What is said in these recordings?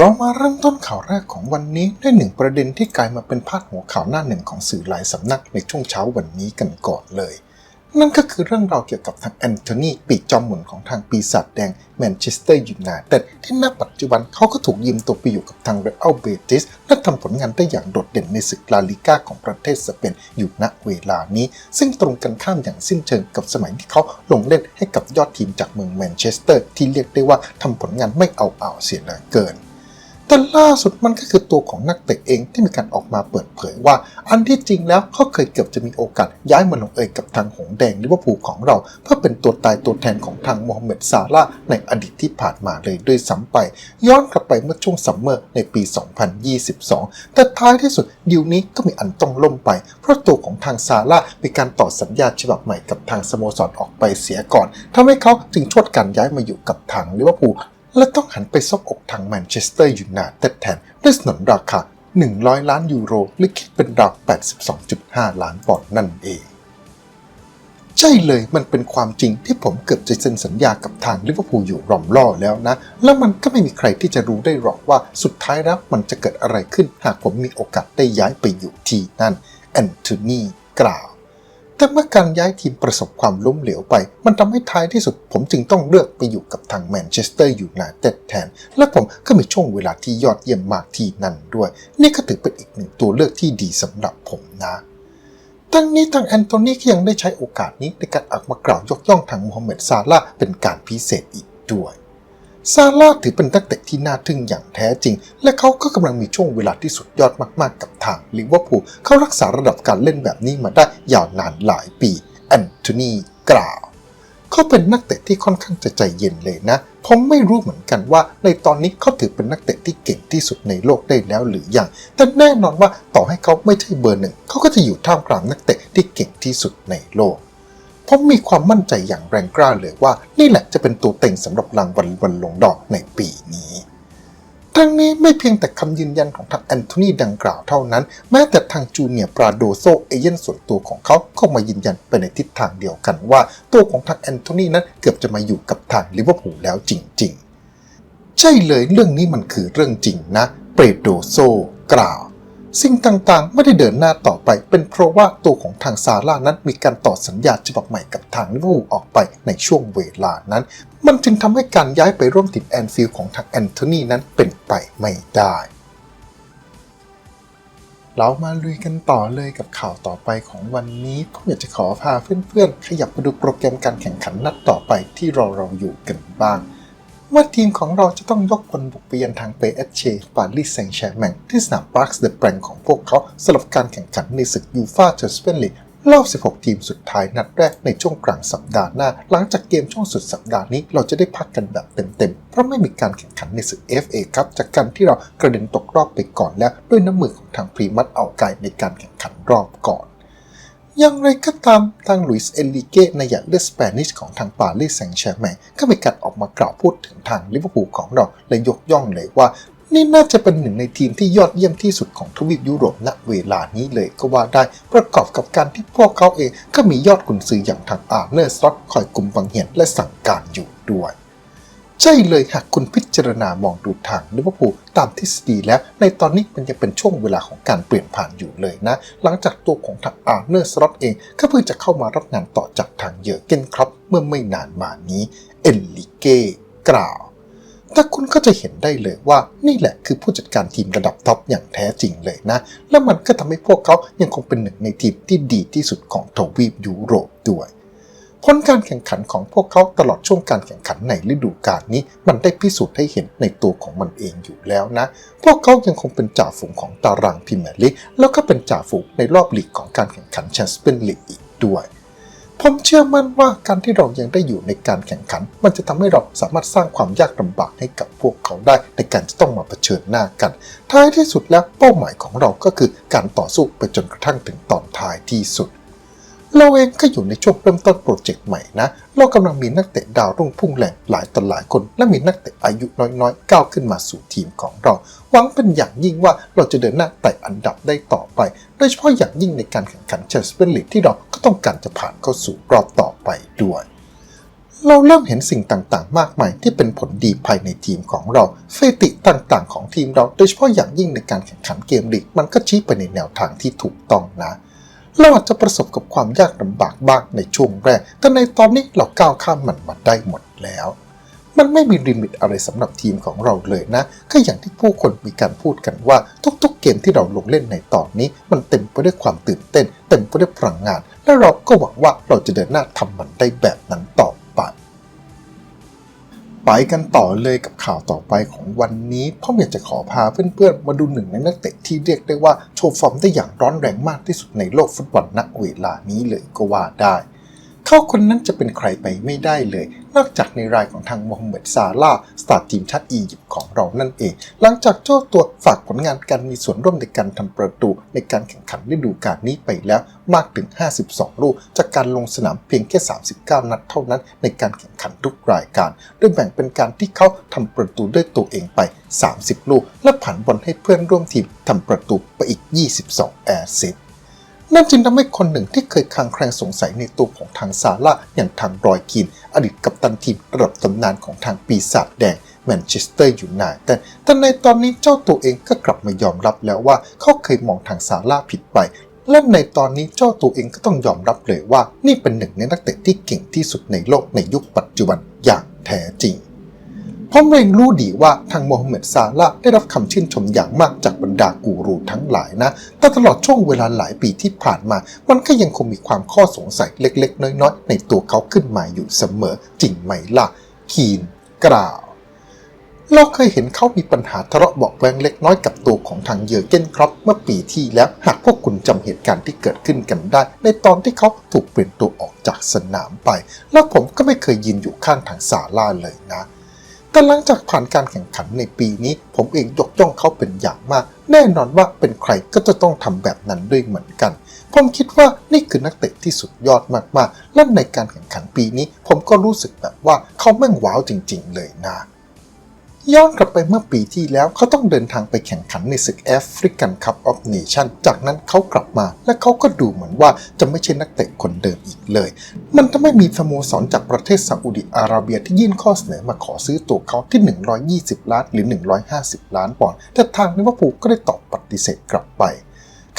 เรามาเริ่มต้นข่าวแรกของวันนี้ด้วยหนึ่งประเด็นที่กลายมาเป็นพาดหัวข่าวหน้าหนึ่งของสื่อหลายสำนักในช่วงเช้าวันนี้กันก่อนเลย นั่นก็คือเรื่องราวเกี่ยวกับทางแอนโทนีปีกจอมหมุนของทางปีศาจแดงแมนเชสเตอร์ยูไนเต็ดที่ณปัจจุบันเขาก็ถูกยืมตัวไปอยู่กับทางเรอัลเบติสและทำผลงานได้อย่างโดดเด่นในศึกลาลิก้าของประเทศสเปนอยู่ณเวลานี้ ซึ่งตรงกันข้ามอย่างสิ้นเชิงกับสมัยที่เขาลงเล่นให้กับยอดทีมจากเมืองแมนเชสเตอร์ที่เรียกได้ว่าทำผลงานไม่เอาเอาเสียเหลือเกิน แต่ล่าสุดมันก็คือตัวของนักเตะเองที่มีการออกมาเปิดเผยว่า อันที่จริงแล้วเขาเคยเกือบจะมีโอกาสย้ายมาลงเอยกับทางหงแดงลิเวอร์พูลของเรา เพื่อเป็นตัวตายตัวแทนของทางโมฮัมเหม็ดซาร่าในอดีตที่ผ่านมาเลยด้วยซ้ำไป ย้อนกลับไปเมื่อช่วงซัมเมอร์ในปี 2022 แต่ท้ายที่สุดดีลนี้ก็มีอันต้องล่มไป เพราะตัวของทางซาร่ามีการต่อสัญญาฉบับใหม่กับทางสโมสรออกไปเสียก่อนทำให้เขาจึงชดการย้ายมาอยู่กับทางลิเวอร์พูล และต้องหันไปซบอกทางแมนเชสเตอร์ยูไนเต็ดแทนด้วยสนนราคา 100 ล้านยูโรหรือคิดเป็นราว 82.5 ล้านปอนด์นั่นเอง ใช่เลยมันเป็นความจริงที่ผมเกือบจะเซ็นสัญญากับทางลิเวอร์พูลอยู่รอมล่อแล้วนะ แล้วมันก็ไม่มีใครที่จะรู้ได้หรอกว่าสุดท้ายแล้วมันจะเกิดอะไรขึ้นหากผมมีโอกาสได้ย้ายไปอยู่ที่นั่นแอนโทนีกล่าว แต่เมื่อการย้ายทีมประสบความล้มเหลวไป มันทำให้ท้ายที่สุด ผมจึงต้องเลือกไปอยู่กับทางแมนเชสเตอร์ยูไนเต็ดแทน และผมก็มีช่วงเวลาที่ยอดเยี่ยมมากที่นั่นด้วย นี่ก็ถือเป็นอีกหนึ่งตัวเลือกที่ดีสำหรับผมนะทั้งนี้ทางแอนโทนีก็ยังได้ใช้โอกาสนี้ในการออกมากล่าวยกย่องทางโมฮัมเหม็ดซาร่าเป็นการพิเศษอีกด้วย ซาร่าถือเป็นนักเตะที่น่าทึ่งอย่างแท้จริง และเขาก็กำลังมีช่วงเวลาที่สุดยอดมากๆกับทางลิเวอร์พูลเขารักษาระดับการเล่นแบบนี้มาได้ยาวนานหลายปีแอนโทนีกล่าวเขาเป็นนักเตะที่ค่อนข้างจะใจเย็นเลยนะ ผมไม่รู้เหมือนกันว่า ในตอนนี้เขาถือเป็นนักเตะที่เก่งที่สุดในโลกได้แล้วหรือยัง แต่แน่นอนว่าต่อให้เขาไม่ใช่เบอร์หนึ่งเขาก็จะอยู่ท่ามกลางนักเตะที่เก่งที่สุดในโลก ผมมีความมั่นใจอย่างแรงกล้าเลยว่านี่แหละจะเป็นตัวเต็งสำหรับรางวัลวันลงดอกในปีนี้ทั้งนี้ไม่เพียงแต่คำยืนยันของทางแอนโทนีดังกล่าวเท่านั้น แม้แต่ทางจูเนียร์ปราโดโซเอเย่นส่วนตัวของเขาก็มายืนยันไปในทิศทางเดียวกันว่า ตัวของทางแอนโทนีนั้นเกือบจะมาอยู่กับทางลิเวอร์พูลแล้วจริง ๆ ใช่เลยเรื่องนี้มันคือเรื่องจริงนะ เปโดโซกล่าว สิ่งต่างๆ ไม่ได้เดินหน้าต่อไป เป็นเพราะว่าตัวของทางซาร่านั้นมีการต่อสัญญาฉบับใหม่กับทางลิเวอร์พูลออกไปในช่วงเวลานั้น มันจึงทำให้การย้ายไปร่วมทีมแอนฟิลด์ของทางแอนโทนีนั้นเป็นไปไม่ได้เรามาลุยกันต่อเลยกับข่าวต่อไปของวันนี้ผมอยากจะขอพาเพื่อนๆ ขยับมาดูโปรแกรมการแข่งขันนัดต่อไปที่เราเราอยู่กันบ้าง ว่าทีมของเราจะต้องยกพลบุกไปยังทางเปเอชเชปารีสแซงต์แชร์แมงที่สนามปาร์คส์เดอะแปรงของพวกเขาสำหรับการแข่งขันในศึกยูฟ่าแชมเปี้ยนลีกรอบ 16 ทีมสุดท้ายนัดแรกในช่วงกลางสัปดาห์หน้า หลังจากเกมช่วงสุดสัปดาห์นี้เราจะได้พักกันแบบเต็มๆ เพราะไม่มีการแข่งขันในศึก FA ครับ จากการที่เรากระเด็นตกรอบไปก่อนแล้ว ด้วยน้ำมือของทางพรีมัตเอาไกในการแข่งขันรอบก่อน อย่างไรก็ตามทางลุยส์เอลิเกในอย่างเลือดสเปนิชของทางปารีสแซงต์แชร์แมงก็มีการออกมากล่าวพูดถึงทางลิเวอร์พูลของเราและยกย่องเลยว่า นี่น่าจะเป็นหนึ่งในทีมที่ยอดเยี่ยมที่สุดของทวีปยุโรปณเวลานี้เลยก็ว่าได้ประกอบกับการที่พวกเขาเองก็มียอดกุนซืออย่างทางอาร์เนอร์สล็อตคอยกลุ่มบังเหียนและสั่งการอยู่ด้วย ใช่เลยหากคุณพิจารณามองดูทางลิเวอร์พูลตามทฤษฎีแล้ว ในตอนนี้มันยังเป็นช่วงเวลาของการเปลี่ยนผ่านอยู่เลยนะ หลังจากตัวของทางอาร์เนอร์สล็อตเองก็เพิ่งจะเข้ามารับงานต่อจากทางเยอร์เกนครับเมื่อไม่นานมานี้เอลลิเก้กล่าวแต่คุณก็จะเห็นได้เลยว่านี่แหละคือผู้จัดการทีมระดับท็อปอย่างแท้จริงเลยนะ และมันก็ทำให้พวกเขายังคงเป็นหนึ่งในทีมที่ดีที่สุดของทวีปยุโรปด้วย ผลการแข่งขันของพวกเขาตลอดช่วงการแข่งขันในฤดูกาลนี้ มันได้พิสูจน์ให้เห็นในตัวของมันเองอยู่แล้วนะ พวกเขายังคงเป็นจ่าฝูงของตารางพรีเมียร์ลีกแล้วก็เป็นจ่าฝูงในรอบลีกของการแข่งขันแชมเปี้ยนลีกอีกด้วยผมเชื่อมั่นว่าการที่เรายังได้อยู่ในการแข่งขัน มันจะทำให้เราสามารถสร้างความยากลำบากให้กับพวกเขาได้ในการจะต้องมาเผชิญหน้ากัน ท้ายที่สุดแล้วเป้าหมายของเราก็คือการต่อสู้ไปจนกระทั่งถึงตอนท้ายที่สุด เราเองก็อยู่ในช่วงเริ่มต้นโปรเจกต์ใหม่นะ เรากำลังมีนักเตะดาวรุ่งพุ่งแรงหลายต่อหลายคน และมีนักเตะอายุน้อยๆก้าวขึ้นมาสู่ทีมของเรา หวังเป็นอย่างยิ่งว่าเราจะเดินหน้าไต่อันดับได้ต่อไป โดยเฉพาะอย่างยิ่งในการแข่งขันแชมเปี้ยนลีกที่เราก็ต้องการจะผ่านเข้าสู่รอบต่อไปด้วยเราเริ่มเห็นสิ่งต่างๆ มากมายที่เป็นผลดีภายในทีมของเราเฟติต่างๆ ของทีมเรา โดยเฉพาะอย่างยิ่งในการแข่งขันเกมลีกมันก็ชี้ไปในแนวทางที่ถูกต้องนะ เราอาจจะประสบกับความยากลำบากบ้างในช่วงแรก แต่ในตอนนี้เราก้าวข้ามมันมาได้หมดแล้ว มันไม่มีลิมิตอะไรสำหรับทีมของเราเลยนะ ก็อย่างที่ผู้คนมีการพูดกันว่า ทุกๆ เกมที่เราลงเล่นในตอนนี้ มันเต็มไปด้วยความตื่นเต้น เต็มไปด้วยพลังงาน และเราก็หวังว่าเราจะเดินหน้าทำมันได้แบบนั้นต่อ ไปกันต่อเลยกับข่าวต่อไปของวันนี้พ่ออยากจะขอพาเพื่อนๆ มาดูหนึ่งในนักเตะที่เรียกได้ว่าโชว์ฟอร์มได้อย่างร้อนแรงมากที่สุดในโลกฟุตบอลณเวลานี้เลยก็ว่าได้ เขาคนนั้นจะเป็นใครไปไม่ได้เลย นอกจากในรายของทางโมฮัมเหม็ดซาลาสตาร์ทีมชาติอียิปต์ของเรานั่นเอง หลังจากเจ้าตัวฝากผลงานการมีส่วนร่วมในการทำประตูในการแข่งขันฤดูกาลนี้ไปแล้วมากถึง 52 ลูก จากการลงสนามเพียงแค่ 39 นัดเท่านั้นในการแข่งขันทุกรายการ โดยแบ่งเป็นการที่เขาทำประตูด้วยตัวเองไป 30 ลูก และผ่านบอลให้เพื่อนร่วมทีมทำประตูไปอีก 22 แอร์ซิส นั่นจึงทำให้คนหนึ่งที่เคยคลางแคลงสงสัยในตัวของทางซาร่าอย่างทางรอยคีนอดีตกัปตันทีมระดับตำนานของทางปีศาจแดงแมนเชสเตอร์อยูไนเต็ดแต่ในตอนนี้เจ้าตัวเองก็กลับมายอมรับแล้วว่าเขาเคยมองทางซาร่าผิดไปและในตอนนี้เจ้าตัวเองก็ต้องยอมรับเลยว่า นี่เป็นหนึ่งในนักเตะที่เก่งที่สุดในโลกในยุคปัจจุบันอย่างแท้จริง ผมเองรู้ดีว่าทางโมฮัมเหม็ดซาลาได้รับคำชื่นชมอย่างมากจากบรรดากูรูทั้งหลายนะ แต่ตลอดช่วงเวลาหลายปีที่ผ่านมา มันก็ยังคงมีความข้อสงสัยเล็ก ๆ น้อย ๆ ในตัวเขาขึ้นมาอยู่เสมอ จริงไหมล่ะ คีนกล่าวเราเคยเห็นเขามีปัญหาทะเลาะเบาะแวงเล็กน้อยกับตัวของทางเยอร์เกนครอปเมื่อปีที่แล้วหากพวกคุณจำเหตุการณ์ที่เกิดขึ้นกันได้ ในตอนที่เขาถูกเปลี่ยนตัวออกจากสนามไป แล้วผมก็ไม่เคยยืนอยู่ข้างทางซาร่าเลยนะ แต่หลังจากผ่านการแข่งขันในปีนี้ ผมเองยกย่องเขาเป็นอย่างมาก แน่นอนว่าเป็นใครก็จะต้องทำแบบนั้นด้วยเหมือนกัน ผมคิดว่านี่คือนักเตะที่สุดยอดมากๆ และในการแข่งขันปีนี้ ผมก็รู้สึกแบบว่าเขาแม่งว้าวจริง ๆ เลยนะ ย้อนกลับไปเมื่อปีที่แล้วเขาต้องเดินทางไปแข่งขันในศึกแอฟริกันคัพออฟเนชั่นจากนั้นเขากลับมา และเขาก็ดูเหมือนว่าจะไม่ใช่นักเตะคนเดิมอีกเลย มันจะไม่มีสโมสรจากประเทศซาอุดิอาระเบียที่ยื่นข้อเสนอมาขอซื้อตัวเขาที่ 120 ล้านหรือ 150 ล้านปอนด์แต่ทางลิเวอร์พูลก็ได้ตอบปฏิเสธกลับไป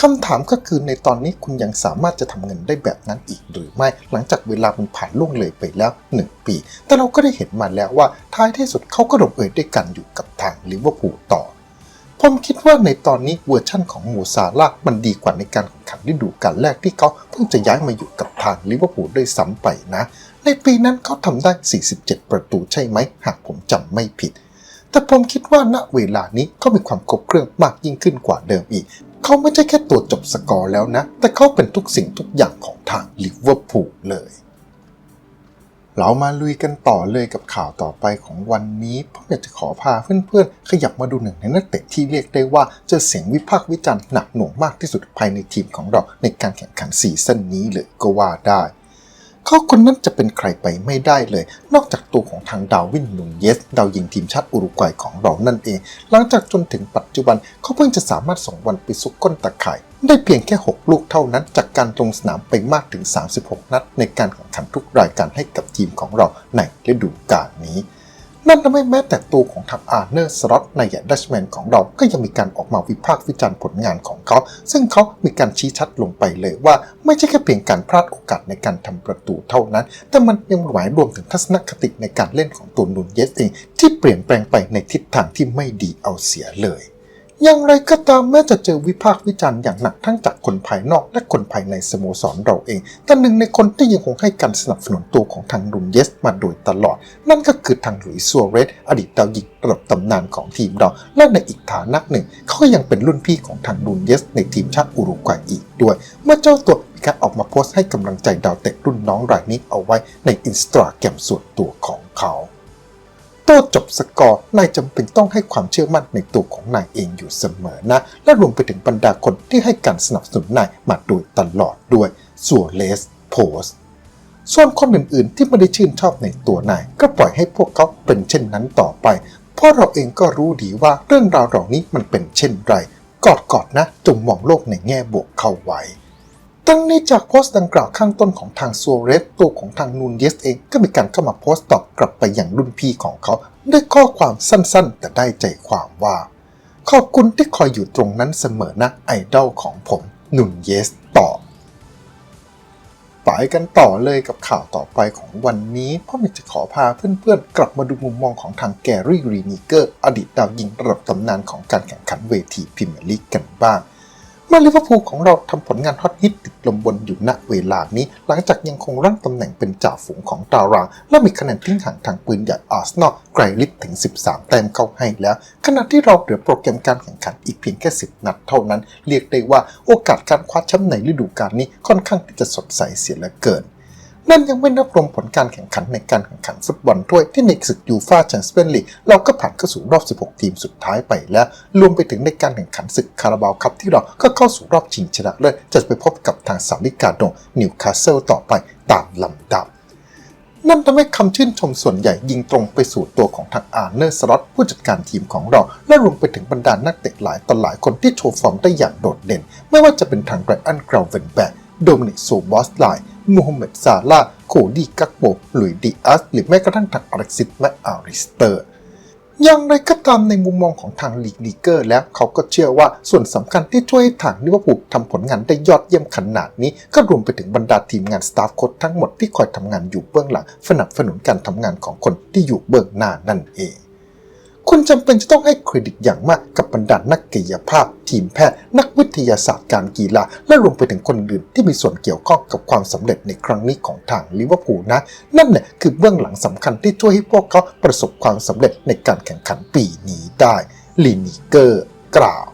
คำถามก็คือในตอนนี้คุณยังสามารถจะทำเงินได้แบบนั้นอีกหรือไม่ หลังจากเวลามันผ่านล่วงเลยไปแล้ว 1 ปี แต่เราก็ได้เห็นมาแล้วว่าท้ายที่สุดเขาก็ลงเอยด้วยกันอยู่กับทางลิเวอร์พูลต่อผมคิดว่าในตอนนี้เวอร์ชั่นของมูซาลามันดีกว่าในการแข่งขันฤดูกาลแรกที่เขาเพิ่งจะย้ายมาอยู่กับทางลิเวอร์พูลด้วยซ้ำไปนะ ในปีนั้นเขาทำได้ 47 ประตูใช่ไหม หากผมจำไม่ผิด แต่ผมคิดว่าณเวลานี้เขามีความครบเครื่องมากยิ่งขึ้นกว่าเดิมอีก เขาไม่ใช่แค่ตัวจบสกอร์แล้วนะ แต่เขาเป็นทุกสิ่งทุกอย่างของทางลิเวอร์พูลเลย เรามาลุยกันต่อเลยกับข่าวต่อไปของวันนี้ ผมอยากจะขอพาเพื่อนๆ ขยับมาดูหนึ่งในนักเตะที่เรียกได้ว่าเจอเสียงวิพากษ์วิจารณ์หนักหน่วงมากที่สุดภายในทีมของเราในการแข่งขันซีซั่นนี้เลยก็ว่าได้ เขาคนนั้นจะเป็นใครไปไม่ได้เลย นอกจากตัวของทางดาวินนูนเยส ดาวยิงทีมชาติอุรุกวัยของเรานั่นเอง หลังจากจนถึงปัจจุบันเขาเพิ่งจะสามารถส่งบอลไปซุกก้นตะข่ายได้เพียงแค่ 6 ลูกเท่านั้น จากการลงสนามไปมากถึง 36 นัด ในการแข่งขันทุกรายการให้กับทีมของเราในฤดูกาลนี้ นั่นทำให้แม้แต่ตัวของทัพอาร์เนอร์สล็อตในายแดัชแมนของเราก็ยังมีการออกมาวิพากษ์วิจารณ์ผลงานของเขา ซึ่งเขามีการชี้ชัดลงไปเลยว่า ไม่ใช่แค่เพียงการพลาดโอกาสในการทำประตูเท่านั้น แต่มันยังหมายรวมถึงทัศนคติในการเล่นของตัวนูนเยสเองที่เปลี่ยนแปลงไปในทิศทางที่ไม่ดีเอาเสียเลย อย่างไรก็ตามแม้จะเจอวิพากษ์วิจารณ์อย่างหนักทั้งจากคนภายนอกและคนภายในสโมสรเราเอง แต่หนึ่งในคนที่ยังคงให้การสนับสนุนตัวของทางลุนเยสมาโดยตลอด นั่นก็คือทางหลุยส์ซัวเรสอดีตดาวยิงระดับตำนานของทีมเรา และในอีกฐานะหนึ่ง เขาก็ยังเป็นรุ่นพี่ของทางลุนเยสในทีมชาติอุรุกวัยอีกด้วย เมื่อเจ้าตัวมีการออกมาโพสต์ให้กำลังใจดาวเตะรุ่นน้องรายนี้เอาไว้ในอินสตาแกรมส่วนตัวของเขา ตัวจบสกอร์นายจำเป็นต้องให้ความเชื่อมั่นในตัวของนายเองอยู่เสมอนะ และรวมไปถึงบรรดาคนที่ให้การสนับสนุนนายมาโดยตลอดด้วยส่วนเลสโพสส่วนคนอื่นๆ ที่ไม่ได้ชื่นชอบในตัวนาย ก็ปล่อยให้พวกเขาเป็นเช่นนั้นต่อไป เพราะเราเองก็รู้ดีว่าเรื่องราวเหล่านี้มันเป็นเช่นไร กอดๆนะจงมองโลกในแง่บวกเข้าไว้ ตั้งนี้จากโพสต์ดังกล่าวข้างต้นของทางซัวเรสตัวของทางนูนเยสเองก็มีการเข้ามาโพสต์ตอบกลับไปอย่างรุ่นพี่ของเขาด้วยข้อความสั้นๆ แต่ได้ใจความว่า ขอบคุณที่คอยอยู่ตรงนั้นเสมอนะไอดอลของผมนุนเยสตอบไปกันต่อเลยกับข่าวต่อไปของวันนี้พ่อมิจะขอพาเพื่อนๆ กลับมาดูมุมมองของทางแกรี่รีนิเกอร์ อดีตดาวยิงระดับตำนานของการแข่งขันเวทีพรีเมียร์ลีกกันบ้าง เมื่อลิเวอร์พูลของเราทำผลงานฮอตฮิตติดลมบนอยู่ณเวลานี้ หลังจากยังคงรั้งตำแหน่งเป็นจ่าฝูงของตาราง และมีคะแนนทิ้งห่างทางปืนใหญ่อาร์เซนอลไกลลิฟถึง 13 แต้มเข้าให้แล้ว ขณะที่เราเหลือโปรแกรมการแข่งขันอีกเพียงแค่ 10 นัดเท่านั้น เรียกได้ว่าโอกาสการคว้าแชมป์ในฤดูกาลนี้ค่อนข้างที่จะสดใสเสียเหลือเกิน นั่นยังไม่นับรวมผลการแข่งขันในการแข่งขันฟุตบอลถ้วยที่ในศึกยูฟ่าแชมเปี้ยนลีกเราก็ผ่านเข้าสู่รอบ 16 ทีมสุดท้ายไปแล้ว รวมไปถึงในการแข่งขันศึกคาราบาวคัพที่เราก็เข้าสู่รอบชิงชนะเลิศจะไปพบกับทางซาลิกาโดงนิวคาสเซิลต่อไปตามลำดับนั่นทำให้คำชื่นชมส่วนใหญ่ยิงตรงไปสู่ตัวของทางอาร์เนอร์สล็อตผู้จัดการทีมของเรา และรวมไปถึงบรรดานักเตะหลายต่อหลายคนที่โชว์ฟอร์มได้อย่างโดดเด่น ไม่ว่าจะเป็นทางไรอันกราวเวนแบก โดมินิกโซบอสไลมูฮัมหม็ดซาลาโคดี้กักโบหลุยส์ดิอัสหรือแม้กระทั่งทางอเล็กซิสและอาริสเตอร์อย่างไรก็ตามในมุมมองของทางลีกลีเกอร์แล้วเขาก็เชื่อว่าส่วนสำคัญที่ช่วยให้ทางลิเวอร์พูลทำผลงานได้ยอดเยี่ยมขนาดนี้ ก็รวมไปถึงบรรดาทีมงานสตาฟโค้ชทั้งหมดที่คอยทำงานอยู่เบื้องหลังสนับสนุนการทำงานของคนที่อยู่เบื้องหน้านั่นเอง คุณจำเป็นจะต้องให้เครดิตอย่างมากกับบรรดานักกายภาพ ทีมแพทย์ นักวิทยาศาสตร์การกีฬา และรวมไปถึงคนอื่นที่มีส่วนเกี่ยวข้องกับความสำเร็จในครั้งนี้ของทางลิเวอร์พูลนะ นั่นแหละคือเบื้องหลังสำคัญที่ช่วยให้พวกเขาประสบความสำเร็จในการแข่งขันปีนี้ได้ลินิเกอร์กล่าว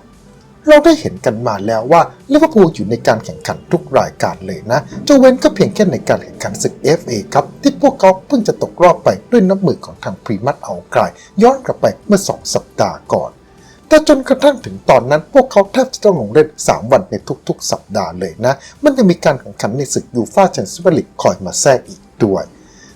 เราได้เห็นกันมาแล้วว่าลิเวอร์พูลอยู่ในการแข่งขันทุกรายการเลยนะจะเว้นก็เพียงแค่ในการแข่งขันศึก FA ครับที่พวกเขาเพิ่งจะตกรอบไปด้วยน้ำมือของทางพรีมัตเอากลายย้อนกลับไปเมื่อ 2 สัปดาห์ก่อนแต่จนกระทั่งถึงตอนนั้นพวกเขาแทบจะต้องลงเล่น 3 วันในทุกๆ สัปดาห์เลยนะ มันจะมีการแข่งขันในศึกยูฟ่าแชมเปี้ยนส์ลีกคอยมาแทรกอีกด้วย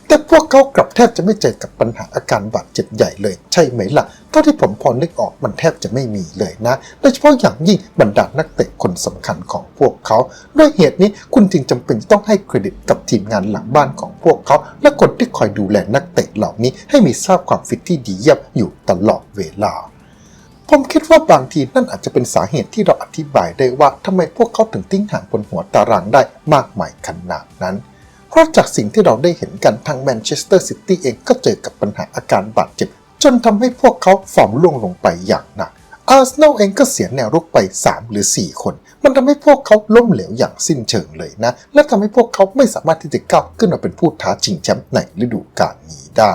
แต่พวกเขากลับแทบจะไม่เจอกับปัญหาอาการบาดเจ็บใหญ่เลย ใช่ไหมล่ะเท่าที่ผมพอนึกออกมันแทบจะไม่มีเลยนะ โดยเฉพาะอย่างยิ่งบรรดานักเตะคนสำคัญของพวกเขา ด้วยเหตุนี้คุณจึงจำเป็นต้องให้เครดิตกับทีมงานหลังบ้านของพวกเขา และคนที่คอยดูแลนักเตะเหล่านี้ให้มีทราบความฟิตที่ดีเยี่ยมอยู่ตลอดเวลาผมคิดว่าบางทีนั่นอาจจะเป็นสาเหตุที่เราอธิบายได้ว่าทำไมพวกเขาถึงทิ้งห่างบนหัวตารางได้มากมายขนาดนั้น เพราะจากสิ่งที่เราได้เห็นกันทางแมนเชสเตอร์ซิตี้เองก็เจอกับปัญหาอาการบาดเจ็บ จนทำให้พวกเขาฟอร์มล่วงลงไปอย่างหนักอาร์เซนอลเองก็เสียแนวรุกไป 3 หรือ 4 คน มันทำให้พวกเขาล้มเหลวอย่างสิ้นเชิงเลยนะ และทำให้พวกเขาไม่สามารถที่จะก้าวขึ้นมาเป็นผู้ท้าชิงแชมป์ในฤดูกาลนี้ได้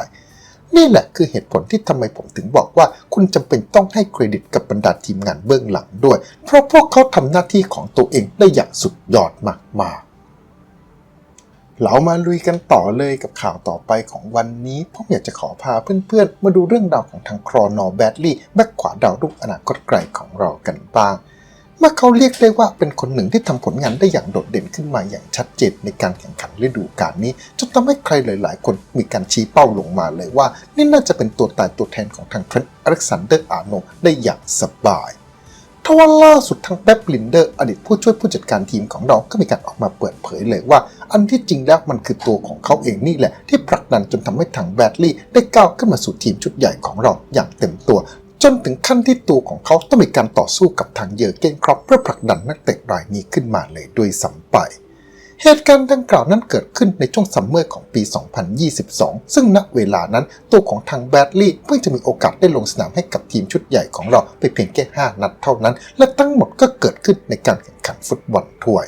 นี่แหละคือเหตุผลที่ทำไมผมถึงบอกว่า คุณจำเป็นต้องให้เครดิตกับบรรดาทีมงานเบื้องหลังด้วย เพราะพวกเขาทำหน้าที่ของตัวเองได้อย่างสุดยอดมากๆ เรามาลุยกันต่อเลยกับข่าวต่อไปของวันนี้ ผมอยากจะขอพาเพื่อนๆ มาดูเรื่องราวของทางครอนอแบดลี่แบ็คขวาดาวรุ่งอนาคตไกลของเรากันบ้างเมื่อเขาเรียกได้ว่าเป็นคนหนึ่งที่ทำผลงานได้อย่างโดดเด่นขึ้นมาอย่างชัดเจนในการแข่งขันฤดูกาลนี้จนทำให้ใครหลาย ๆ คนมีการชี้เป้าลงมาเลยว่า นี่น่าจะเป็นตัวตายตัวแทนของทางเทรนต์อเล็กซานเดอร์อาร์โนได้อย่างสบายทว่าล่าสุดทางแป๊บลินเดอร์อดีตผู้ช่วยผู้จัดการทีมของเราก็มีการออกมาเปิดเผยเลยว่า อันที่จริงแล้วมันคือตัวของเขาเองนี่แหละ ที่ผลักดันจนทำให้ทางแบดลี่ได้ก้าวขึ้นมาสู่ทีมชุดใหญ่ของเราอย่างเต็มตัวจนถึงขั้นที่ตัวของเขาต้องมีการต่อสู้กับทางเยอร์เกนครอปเพื่อผลักดันนักเตะรายนี้ขึ้นมาเลยด้วยซ้ำไป เหตุการณ์ดังกล่าวนั้นเกิดขึ้นในช่วงซัมเมอร์ของปี 2022 ซึ่งณเวลานั้นตัวของทางแบดลี่เพิ่งจะมีโอกาสได้ลงสนามให้กับทีมชุดใหญ่ของเราไปเพียงแค่ 5 นัดเท่านั้น และทั้งหมดก็เกิดขึ้นในการแข่งขันฟุตบอลถ้วย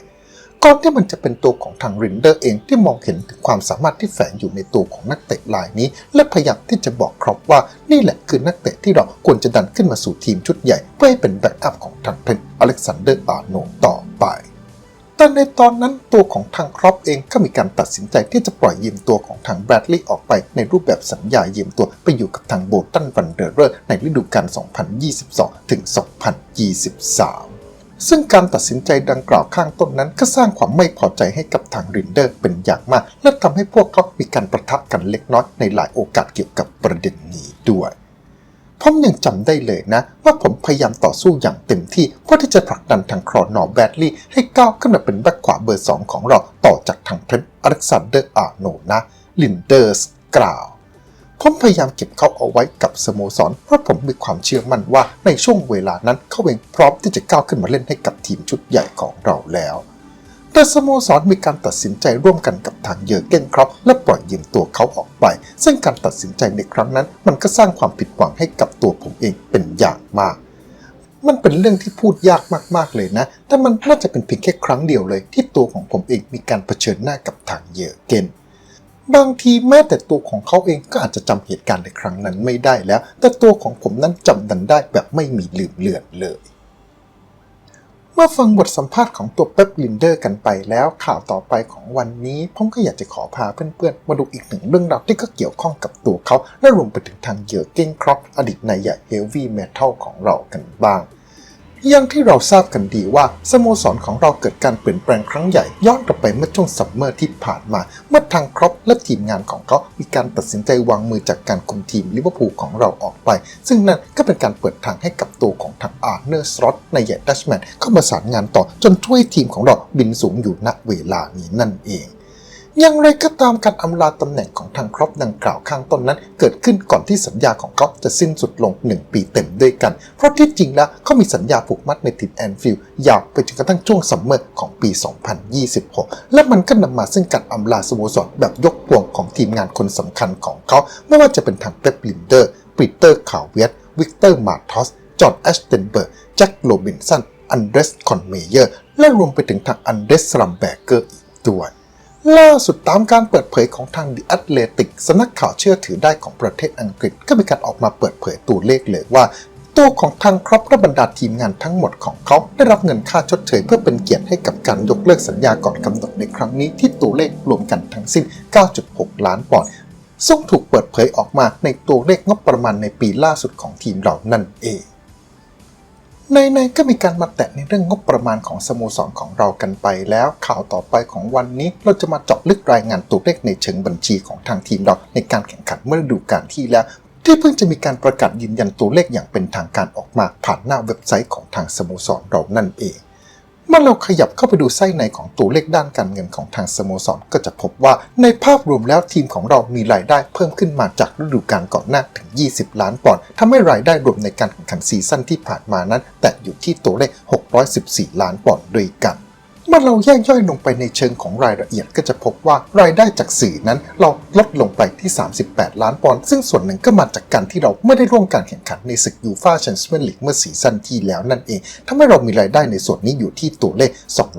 ก่อนที่มันจะเป็นตัวของทางรินเดอร์เองที่มองเห็นถึงความสามารถที่แฝงอยู่ในตัวของนักเตะรายนี้ และพยายามที่จะบอกครับว่านี่แหละคือนักเตะที่เราควรจะดันขึ้นมาสู่ทีมชุดใหญ่ เพื่อให้เป็นแบ็กอัพของทางเพนอเล็กซานเดอร์อาร์โนต่อไปแต่ในตอนนั้นตัวของทางครอปเองก็มีการตัดสินใจที่จะปล่อยยืมตัวของทางแบรดลีย์ออกไปในรูปแบบสัญญายืมตัวไปอยู่กับทางโบตันวันเดอร์เรอร์ในฤดูกาล 2022 ถึง 2023 ซึ่งการตัดสินใจดังกล่าวข้างต้นนั้น ก็สร้างความไม่พอใจให้กับทางรินเดอร์เป็นอย่างมาก และทำให้พวกเขามีการประทับกันเล็กน้อยในหลายโอกาสเกี่ยวกับประเด็นนี้ด้วยผมยังจำได้เลยนะ ว่าผมพยายามต่อสู้อย่างเต็มที่เพื่อที่จะผลักดันทางครอนอร์แบดลีย์ให้ก้าวขึ้นมาเป็นแบ็คขวาเบอร์ 2 ของเราต่อจากทางเทรนต์อเล็กซานเดอร์อาร์โนนะลินเดอร์สกล่าว ผมพยายามเก็บเขาเอาไว้กับสโมสร เพราะผมมีความเชื่อมั่นว่าในช่วงเวลานั้นเขาเองพร้อมที่จะก้าวขึ้นมาเล่นให้กับทีมชุดใหญ่ของเราแล้ว แต่สโมสรมีการตัดสินใจร่วมกันกับทางเยอร์เก้นครอปและปล่อยยืมตัวเขาออกไป ซึ่งการตัดสินใจในครั้งนั้น มันก็สร้างความผิดหวังให้กับตัวผมเองเป็นอย่างมากมันเป็นเรื่องที่พูดยากมากๆเลยนะ แต่มันน่าจะเป็นเพียงแค่ครั้งเดียวเลย ที่ตัวของผมเองมีการเผชิญหน้ากับทางเยอร์เกน บางทีแม้แต่ตัวของเขาเองก็อาจจะจำเหตุการณ์ในครั้งนั้นไม่ได้แล้ว แต่ตัวของผมนั้นจำดันได้แบบไม่มีลืมเลือนเลย เมื่อฟังบทสัมภาษณ์ของตัวเป๊ปลินเดอร์กันไปแล้วข่าวต่อไปของวันนี้ ผมก็อยากจะขอพาเพื่อนๆ มาดูอีกหนึ่งเรื่องราวที่ก็เกี่ยวข้องกับตัวเขา และรวมไปถึงทางเยอร์เก้นครอปอดีตนายใหญ่เฮฟวี่เมทัลของเรากันบ้าง อย่างที่เราทราบกันดีว่าสโมสรของเราเกิดการเปลี่ยนแปลงครั้งใหญ่ ย้อนกลับไปเมื่อช่วงซัมเมอร์ที่ผ่านมา เมื่อทางครอปและทีมงานของเขามีการตัดสินใจวางมือจากการคุมทีมลิเวอร์พูลของเราออกไป ซึ่งนั่นก็เป็นการเปิดทางให้กับตัวของทางอาร์เนอร์สโรตในใหญ่ดัชแมนเข้ามาสานงานต่อจนช่วยทีมของเราบินสูงอยู่ณเวลานี้นั่นเอง อย่างไรก็ตามการอำลาตำแหน่งของทางครอปดังกล่าวข้างต้นนั้น เกิดขึ้นก่อนที่สัญญาของเขาจะสิ้นสุดลง 1 ปีเต็มด้วยกัน เพราะที่จริงแล้วเขามีสัญญาผูกมัดในทีมแอนฟิลด์ยาวไปจนกระทั่งช่วงซัมเมอร์ของปี 2026 และมันก็นำมาซึ่งการอำลาสโมสรแบบยกพวงของทีมงานคนสำคัญของเขา ไม่ว่าจะเป็นทางเป๊ปลินเดอร์ปีเตอร์คาวเวียตวิกเตอร์มาทอสจอห์นแอชเทนเบิร์กแจ็คโรบินสันอันเดรสคอนเมเยอร์และรวมไปถึงทางอันเดรสรัมแบกเกอร์อีกด้วย ล่าสุดตามการเปิดเผยของทาง The Athletic สำนักข่าวเชื่อถือได้ของประเทศอังกฤษ ก็มีการออกมาเปิดเผยตัวเลขเลยว่า ตัวของทางครอปและบรรดาทีมงานทั้งหมดของเขา ได้รับเงินค่าชดเชยเพื่อเป็นเกียรติให้กับการยกเลิกสัญญาก่อนกำหนดในครั้งนี้ที่ตัวเลขรวมกันทั้งสิ้น 9.6 ล้านปอนด์ซึ่งถูกเปิดเผยออกมาในตัวเลขงบประมาณในปีล่าสุดของทีมเรานั่นเอง ในในๆก็มีการมาแตะในเรื่องงบประมาณของสโมสรของเรากันไปแล้วข่าวต่อไปของวันนี้เราจะมาเจาะลึกรายงานตัวเลขในเชิงบัญชีของทางทีมเราในการแข่งขันเมื่อฤดูกาลที่แล้ว ที่เพิ่งจะมีการประกาศยืนยันตัวเลขอย่างเป็นทางการออกมาผ่านหน้าเว็บไซต์ของทางสโมสรเรานั่นเอง เมื่อเราขยับเข้าไปดูไส้ในของตัวเลขด้านการเงินของทางสโมสรก็จะพบว่าในภาพรวมแล้วทีมของเรามีรายได้เพิ่มขึ้นมาจากฤดูกาลก่อนหน้าถึง 20 ล้านปอนด์ทำให้รายได้รวมในการแข่งขันซีซั่นที่ผ่านมานั้น แตะอยู่ที่ตัวเลข 614 ล้านปอนด์ด้วยกัน เมื่อเราแยกย่อยลงไปในเชิงของรายละเอียดก็จะพบว่ารายได้จากสื่อนั้นเราลดลงไปที่ 38 ล้านปอนด์ซึ่งส่วนหนึ่งก็มาจากการที่เราไม่ได้ร่วมการแข่งขันในศึกยูฟาแชมเปี้ยนลีกเมื่อซีซั่นที่แล้วนั่นเองทำให้เรามีรายได้ในส่วนนี้อยู่ที่ตัวเลข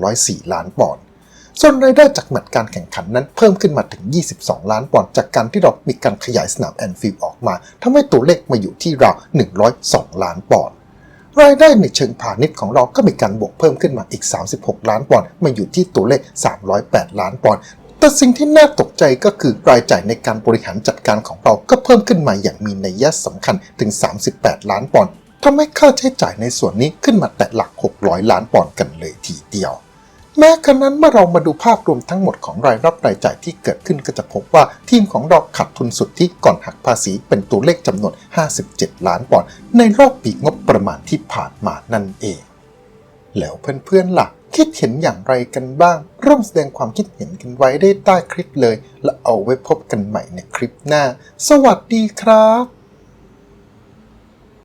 204 ล้านปอนด์ส่วนรายได้จากแมตช์การแข่งขันนั้นเพิ่มขึ้นมาถึง 22 ล้านปอนด์จากการที่เรามีการขยายสนามแอนฟิลด์ออกมาทำให้ตัวเลขมาอยู่ที่ราว102 ล้านปอนด์ รายได้ในเชิงพาณิชย์ของเราก็มีการบวกเพิ่มขึ้นมาอีก 36 ล้านปอนด์มาอยู่ที่ตัวเลข 308 ล้านปอนด์แต่สิ่งที่น่าตกใจก็คือรายจ่ายในการบริหารจัดการของเราก็เพิ่มขึ้นมาอย่างมีนัยสำคัญถึง 38 ล้านปอนด์ทำให้ค่าใช้จ่ายในส่วนนี้ขึ้นมาแตะหลัก 600 ล้านปอนด์กันเลยทีเดียว แม้กระนั้นเมื่อเรามาดูภาพรวมทั้งหมดของรายรับรายจ่ายที่เกิดขึ้นก็จะพบว่าทีมของเราขาดทุนสุทธิก่อนหักภาษีเป็นตัวเลขจำนวน 57 ล้านปอนด์ในรอบปีงบประมาณที่ผ่านมานั่นเอง แล้วเพื่อนๆล่ะคิดเห็นอย่างไรกันบ้าง ร่วมแสดงความคิดเห็นกันไว้ได้ใต้คลิปเลย และเอาไว้พบกันใหม่ในคลิปหน้า สวัสดีครับ